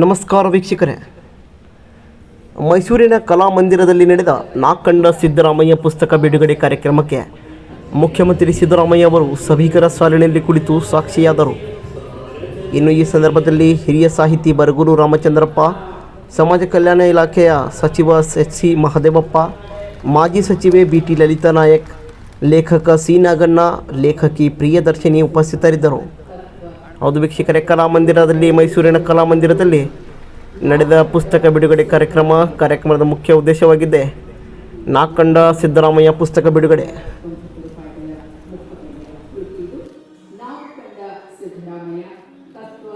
ನಮಸ್ಕಾರ ವೀಕ್ಷಕರೇ. ಮೈಸೂರಿನ ಕಲಾಮಂದಿರದಲ್ಲಿ ನಡೆದ ನಾಕಂಡ ಸಿದ್ದರಾಮಯ್ಯ ಪುಸ್ತಕ ಬಿಡುಗಡೆ ಕಾರ್ಯಕ್ರಮಕ್ಕೆ ಮುಖ್ಯಮಂತ್ರಿ ಸಿದ್ದರಾಮಯ್ಯ ಅವರು ಸಭಿಕರ ಸಾಲಿನಲ್ಲಿ ಕುಳಿತು ಸಾಕ್ಷಿಯಾದರು. ಇನ್ನು ಈ ಸಂದರ್ಭದಲ್ಲಿ ಹಿರಿಯ ಸಾಹಿತಿ ಬರಗೂರು ರಾಮಚಂದ್ರಪ್ಪ, ಸಮಾಜ ಕಲ್ಯಾಣ ಇಲಾಖೆಯ ಸಚಿವ ಎಚ್ ಸಿ ಮಹದೇವಪ್ಪ, ಮಾಜಿ ಸಚಿವೆ ಬಿ ಟಿ ಲಲಿತಾ ನಾಯಕ್, ಲೇಖಕ ಸಿ ನಾಗಣ್ಣ, ಲೇಖಕಿ ಪ್ರಿಯದರ್ಶಿನಿ ಉಪಸ್ಥಿತರಿದ್ದರು. ಹೌದು ವೀಕ್ಷಕರೇ, ಕಲಾಮಂದಿರದಲ್ಲಿ, ಮೈಸೂರಿನ ಕಲಾಮಂದಿರದಲ್ಲಿ ನಡೆದ ಪುಸ್ತಕ ಬಿಡುಗಡೆ ಕಾರ್ಯಕ್ರಮ, ಕಾರ್ಯಕ್ರಮದ ಮುಖ್ಯ ಉದ್ದೇಶವಾಗಿದೆ. ನಾಕಂಡ ಸಿದ್ದರಾಮಯ್ಯ ಪುಸ್ತಕ ಬಿಡುಗಡೆ. ಸಿದ್ದರಾಮಯ್ಯ ತತ್ವ